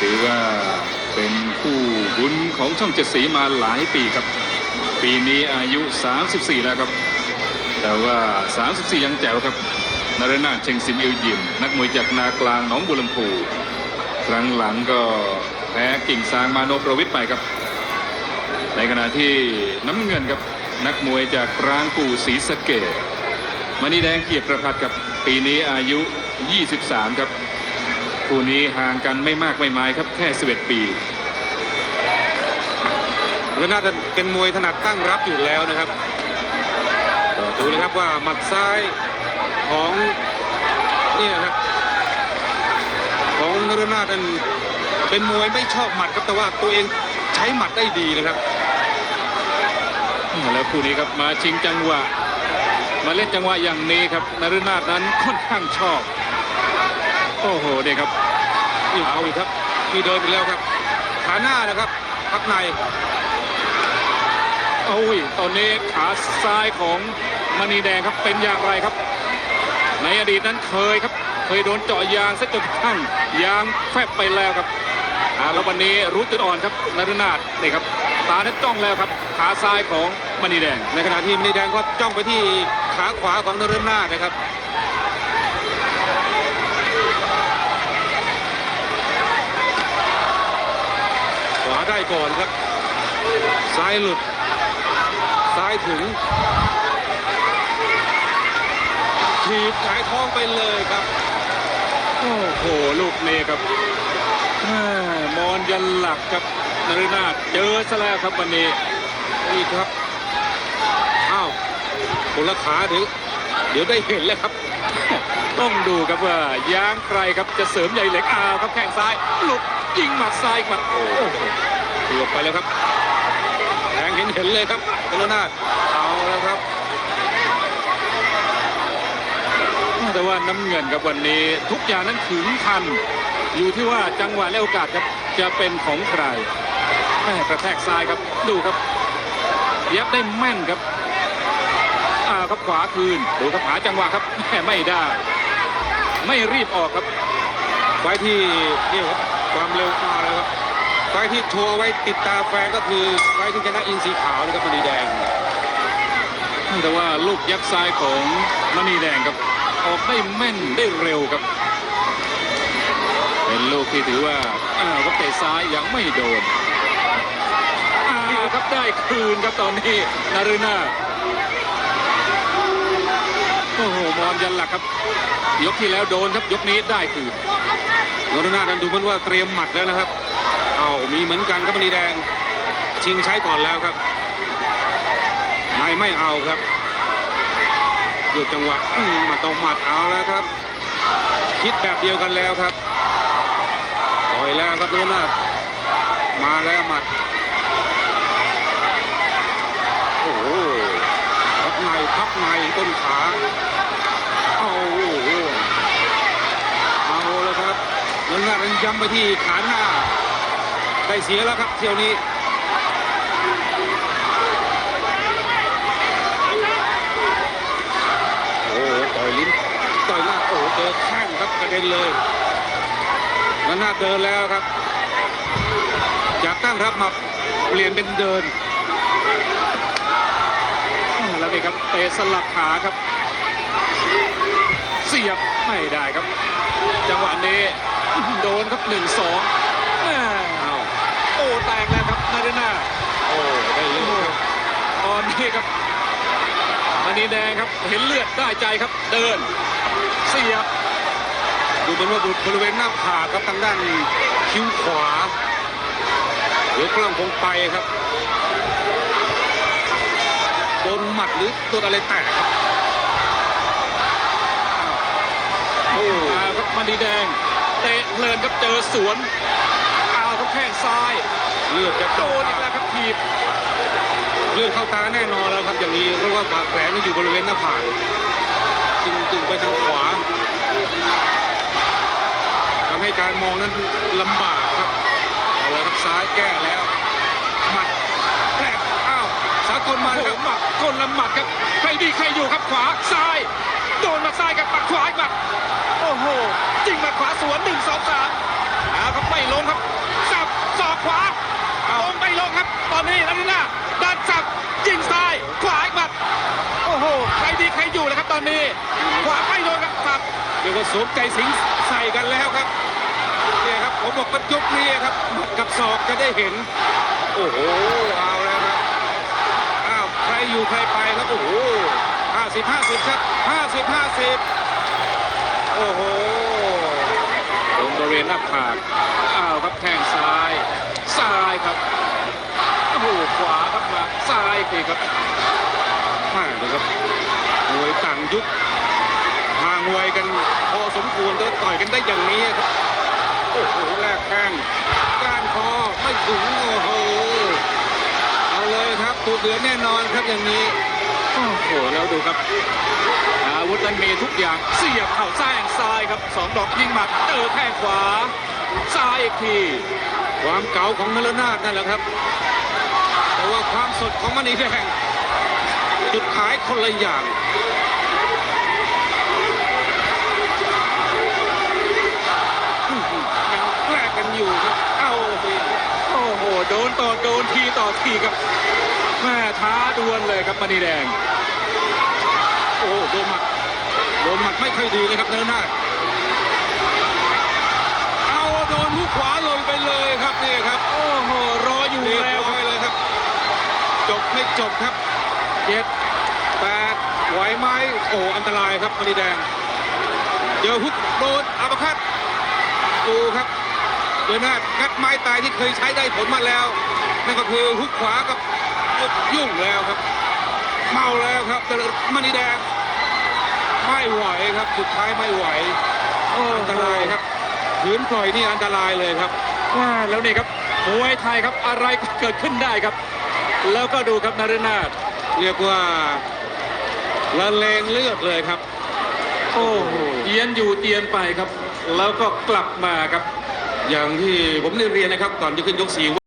ถือว่าเป็นคู่บุญของช่องเจ็ดสีมาหลายปีครับ ปีนี้อายุ 34 แล้วครับ แต่ว่า 34 ยังแจ๋วครับนรนาเชงซิมอิวยิม นักมวยจากนากลางหนองบุรลำพูครั้งหลังก็แพ้กิ่งซางมาโนประวิทย์ไปครับ ในขณะที่น้ำเงินครับ นักมวยจากกลางกู่ศรีสะเกดมณีแดงเกียรติประพัฒน์ครับ ปีนี้อายุ 23 ครับ คู่นี้ห่างกันไม่มากไม่ไม้ครับแค่11ปีก็น่าจะเป็นมวยถนัดตั้งรับอยู่แล้วนะครับดูเลยครับว่าหมัดซ้ายของนี่นะครับของนรนาถนั้นเป็นมวยไม่ชอบหมัดครับแต่ว่าตัวเองใช้หมัดได้ดีนะครับแล้วคู่นี้ครับมาชิงจังหวะ มาเล่นจังหวะอย่างนี้ครับนฤนาถนั้นค่อนข้างชอบ โอ้โหเนี่ยครับนี่เอาอีกครับมีเดินไปแล้วครับขาหน้านะครับพับในโอ้ยตอนนี้ขาซ้ายของมณีแดงครับเป็นอย่างไรครับ ในอดีตนั้นเคยครับ เคยโดนเจาะยางซะจนทั่งยางแฟบไปแล้วครับอ่าแล้ววันนี้รู้จุดอ่อนครับนฤนาถนี่ครับตานั้นจ้องแล้วครับ ขาซ้ายของมณีแดง ในขณะที่มณีแดงก็จ้องไปที่ขาขวาของนรนาถนะครับ ขวา ได้ก่อนครับ ซ้ายหลุด ซ้ายถึง ถีบหายท้องไปเลยครับ โอ้โห ลูกนี้ครับมอนยันหลักครับนฤนาถเจอซะแล้วครับวันนี้นี่ครับอ้าวคนละขาเดี๋ยวเดี๋ยวได้เห็นแล้วครับ ต้องดูครับว่ายางใครครับจะเสริมใหญ่เหล็กอ้าวครับแข้งซ้ายหลุดยิงหมัดซ้ายหมัดโอ้โห เกือบไปแล้วครับแทงเห็นเห็นเลยครับกรนาถเอาแล้วครับ แต่ว่าน้ำเงินครับวันนี้ทุกอย่างนั้นถึงทัน อยู่ที่ว่าจังหวะและโอกาสครับจะเป็นของใครแม่กระแทกซ้ายครับดูครับยับได้แม่นครับอ้าวครับขวาคืนดูครับหาจังหวะครับแม่ไม่ได้ ไม่รีบออกครับไฟที่นี่ครับความเร็วมาแล้วครับ ฟที่โชว์ไว้ติดตาแฟนก็คือไฟที่ชนะอินทรีขาวนะครับมณีแดง แต่ว่าลูกยักษ์ซ้ายของมณีแดงครับออกได้แม่นได้เร็วครับ เป็นลูกที่ถือว่าอ้าวครับเตะซ้ายยังไม่โดนอ้าวครับได้คืนครับตอนนี้นารุณาโอ้โหมอนยันหลักครับ ยกที่แล้วโดนครับยกนี้ได้คืนโนรนาดันดูเหมือนว่าเตรียมหมัดแล้วนะครับ เอามีเหมือนกันครับมณีแดง ชิงใช้ก่อนแล้วครับนายไม่เอาครับหยุดจังหวะมาตองหมัดเอาแล้วครับ คิดแบบเดียวกันแล้วครับต่อยแล้วครับโนรนามาแล้วหมัดโอ้โหพับในพับในต้นขาเอาเอาแล้วครับเงินหน้ารันย้ำไปที่ขา เสียแล้วครับเที่ยวนี้โอ้โหต่อยลิ้นต่อยหน้าโอ้โหเจอแข้งครับกระเด็นเลยเงินน้าเดินแล้วครับ จากตั้งรับมาเปลี่ยนเป็นเดินแล้วนี่ครับเตะสลับขาครับ เสียบไม่ได้ครับ จังหวะนี้โดนครับหนึ่งสอง แตกแล้วครับนาเดน่าโอ้ได้เลือดครับตอนนี้ครับมณีแดงครับเห็นเลือดได้ใจครับ เดิน เสียบดูเหมือนว่าบริเวณหน้าผากครับทางด้านคิ้วขวาเดี๋ยวกล้องคงไปครับโดนหมัดหรือโดนอะไรแตกครับโอ้มาครับมณีแดงเตะเพลินครับเจอสวนเอาครับแข้งซ้ายเลือดจะโดนนอีกแล้วครับทีบเลือดเข้าตาแน่นอนแล้วครับอย่างนี้เพราะว่าบาดแผลนี่อยู่บริเวณหน้าผากจึงจึงไปทางขวาทำให้การมองนั้นลำบากครับเอาละครับซ้ายแก้แล้วหมัดแกล้อ้าวสากลมาแล้วหครับหมัดคนละหมัดครับใครดีใครอยู่ครับขวาซ้าย โดนมาซ้ายกับหมัดขวาอีกหมัดโอ้โหจริงมัดขวาสวนหนึ่งสองสามเอาครับไม่ลงครับ อนนี้ขวาไม่โดนครับสับเรียกว่าสวมใจสิงใส่กันแล้วครับเนี่ยครับผมบอกว่ายุคนี้ครับหมัดกับศอกจะได้เห็น โอ้โหเอาแล้วครับอ้าวใครอยู่ใครไปครับโอ้โหห้าสิบห้าสิบครับห้าสิบห้าสิบโอ้โหตรงบริเวณหน้าผากอ้าวครับแข้งซ้ายซ้ายครับโอ้โหขวาครับมาซ้ายอีครับมากเลยครับ วยต่างยุคห่างวัยกันพอสมควรจะต่อยกันได้อย่างนี้ครับโอ้โหแลกแข้งก้านคอไม่ถึงโอ้โหเอาเลยครับตูดเดือแน่นอนครับอย่างนี้โอ้โหแล้วดูครับอาวุธนั้นมีทุกอย่างเสียบเข่าซ้ายแองซ้ายครับสองดอกยิงหมัดเจอแข้งขวาซ้ายอีกทีความเก่าของนรนาถนั่นแหละครับ แต่ว่าความสดของมณีแดง จุดขายคนละอย่างอื้อหือยังแลกกันอยู่ครับ เอาสิโอ้โห โดนต่อโดนทีต่อทีครับแม่ท้าดวลเลยครับมณีแดง โอ้โหโดนหมัดโดนหมัดไม่ค่อยดีเลยครับนรนาถเอาโดนทุกขวาลงไปเลยครับนี่ครับ โอ้โหรออยู่เรียบแล้วร้อยเลยครับ จบไม่จบครับเจ็ดแปด ไหวไหมโอ้อันตรายครับมณีแดง เจอฮุกโดนอัปคัตดูครับเดนนาดงัดไม้ตายที่เคยใช้ได้ผลมาแล้ว นั่นก็คือฮุกขวากับยุ่งแล้วครับ เมาแล้วครับแต่มณีแดง ไม่ไหวครับสุดท้ายไม่ไหวโอ้อันตรายครับขืนปล่อยนี่อันตรายเลยครับว่าแล้วนี่ครับมวยไทยครับอะไรก็เกิดขึ้นได้ครับ แล้วก็ดูครับนารินาเรียกว่า ละเลงเลือดเลยครับ โอ้โหเตียนอยู่เตียนไปครับ แล้วก็กลับมาครับ อย่างที่ผมได้เรียนนะครับก่อนจะขึ้นยกสี่